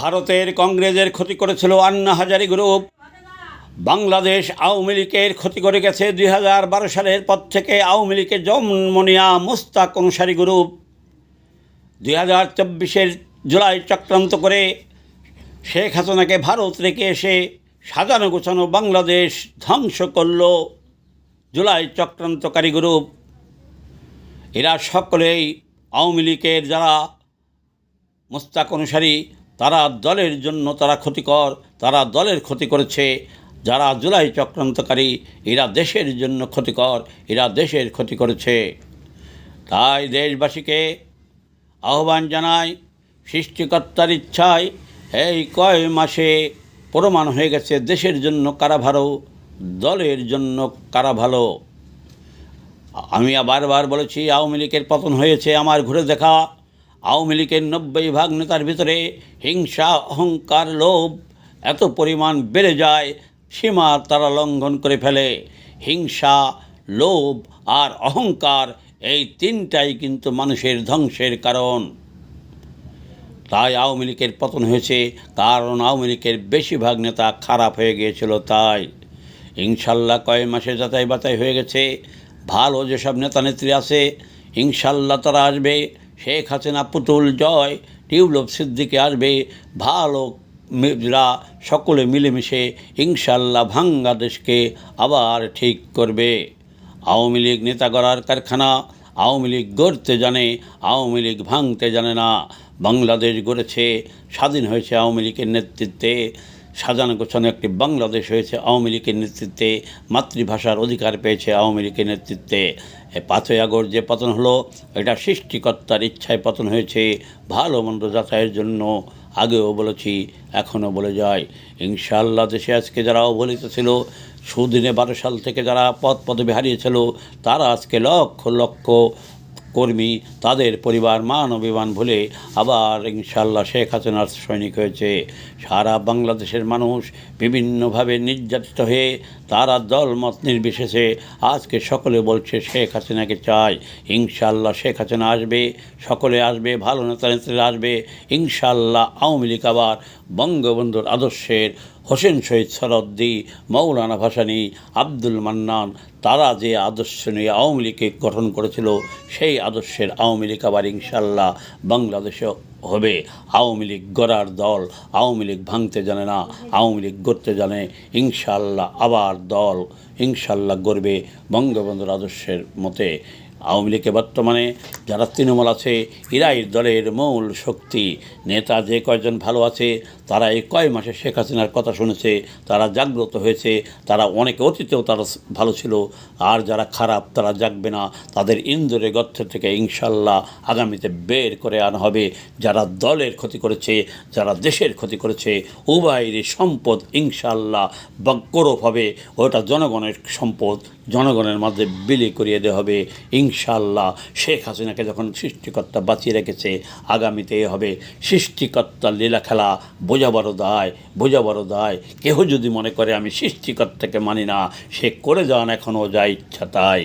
ভারতের কংগ্রেসের ক্ষতি করেছিল আন্না হাজারি গ্রুপ। বাংলাদেশ আওয়ামী লীগের ক্ষতি করে গেছে দুই হাজার বারো সালের পর থেকে আওয়ামী লীগের জন্মনিয়া মুস্তাক অনুসারী গ্রুপ। দুই হাজার চব্বিশের জুলাই চক্রান্ত করে শেখ হাসিনাকে ভারত রেখে এসে সাজানো গোছানো বাংলাদেশ ধ্বংস করল জুলাই চক্রান্তকারী গ্রুপ। এরা সকলেই আওয়ামী লীগের যারা মোস্তাক অনুসারী তারা দলের জন্য তারা ক্ষতিকর, তারা দলের ক্ষতি করেছে। যারা জুলাই চক্রান্তকারী, এরা দেশের জন্য ক্ষতিকর, এরা দেশের ক্ষতি করেছে। তাই দেশবাসীকে আহ্বান জানায় সৃষ্টিকর্তার ইচ্ছায় এই কয় মাসে প্রমাণ হয়ে গেছে, দেশের জন্য কারা ভালো, দলের জন্য কারা ভালো। আমি বারবার বলেছি, আওয়ামী লীগের পতন হয়েছে, আমার ঘুরে দেখা। আওয়ামী লীগের নব্বই ভাগ নেতার ভিতরে হিংসা, অহংকার, লোভ এত পরিমাণ বেড়ে যায়, সীমা তারা লঙ্ঘন করে ফেলে। হিংসা, লোভ আর অহংকার এই তিনটাই কিন্তু মানুষের ধ্বংসের কারণ। তাই আওয়ামী লীগের পতন হয়েছে, কারণ আওয়ামী লীগের বেশিরভাগ নেতা খারাপ হয়ে গিয়েছিল তাই। ইনশাল্লাহ কয়েক মাসে যাতাই বাতাই হয়ে গেছে, ভালো যেসব নেতা নেত্রী আছে, ইনশাল্লাহ তারা আসবে। শেখ হাসিনা, পুতুল জয় টিউবলব সিদ্দিকে আসবে ভালো মেয়েরা সকলে মিলেমিশে ইনশাল্লাহ ভাঙ্গা দেশকে আবার ঠিক করবে। আওয়ামী লীগ নেতা গড়ার কারখানা, আওয়ামী লীগ গড়তে জানে, আওয়ামী লীগ ভাঙতে জানে না। বাংলাদেশ গড়েছে, স্বাধীন হয়েছে আওয়ামী লীগের নেতৃত্বে। সাজানো গোছানো একটি বাংলাদেশ হয়েছে, আওয়ামী লীগের নেতৃত্বে মাতৃভাষার অধিকার পেয়েছে আওয়ামী লীগের নেতৃত্বে। পাঁচই আগস্ট যে পতন হলো, এটা সৃষ্টিকর্তার ইচ্ছায় পতন হয়েছে, ভালো মন্দ যাচাইয়ের জন্য আগেও বলেছি, এখনও বলে যায়। ইনশাআল্লাহ দেশে আজকে যারা অবহেলিত ছিল, সুদিনে বারো সাল থেকে যারা পদ পদবি হারিয়েছিল, তারা আজকে লক্ষ লক্ষ কর্মী, তাদের পরিবার মান অভিমান ভুলে আবার ইনশাল্লাহ শেখ হাসিনার সৈনিক হয়েছে। সারা বাংলাদেশের মানুষ বিভিন্নভাবে নির্যাতিত হয়ে তারা দলমত নির্বিশেষে আজকে সকলে বলছে, শেখ হাসিনাকে চায় ইনশাল্লাহ শেখ হাসিনা আসবে, সকলে আসবে, ভালো নেতা নেত্রীরা আসবে। ইনশাল্লাহ আওয়ামী লীগ আবার বঙ্গবন্ধুর আদর্শের হোসেন শহীদ সরদ্দি, মৌলানা ভাসানী, আব্দুল মান্নান, তারা যে আদর্শ নিয়ে আওয়ামী লীগকে গঠন করেছিল, সেই আদর্শের আওয়ামী লীগ আবার ইনশাল্লাহ বাংলাদেশে হবে। আওয়ামী লীগ গড়ার দল, আওয়ামী লীগ ভাঙতে জানে না, আওয়ামী লীগ গড়তে জানে ইনশাল্লাহ আবার দল ইনশাল্লাহ গড়বে বঙ্গবন্ধুর আদর্শের মতে। আওয়ামী লীগে বর্তমানে যারা তৃণমূল আছে, এরাই দলের মূল শক্তি। নেতা যে কয়জন ভালো আছে, তারা এই কয় মাসে শেখ হাসিনার কথা শুনেছে, তারা জাগ্রত হয়েছে, তারা অনেকে অতীতেও তারা ভালো ছিল। আর যারা খারাপ, তারা জাগবে না। তাদের ইন্দোরে গর্থ থেকে ইনশাল্লাহ আগামীতে বের করে আনা হবে। যারা দলের ক্ষতি করেছে, যারা দেশের ক্ষতি করেছে, উভয়েরই সম্পদ ইনশাল্লাহ বা গৌরব হবে। ওটা জনগণের সম্পদ। জনগণের মাঝে বিলি করিয়ে দেওয়া হবে। ইনশাল্লাহ শেখ হাসিনাকে যখন সৃষ্টিকর্তা বাঁচিয়ে রেখেছে, আগামীতে হবে সৃষ্টিকর্তার লীলা খেলা। বোঝা বড় দায়, বোঝা বড় দায়। কেহ যদি মনে করে আমি সৃষ্টিকর্তাকে মানি না, সে করে যান এখনও, যা ইচ্ছা তাই।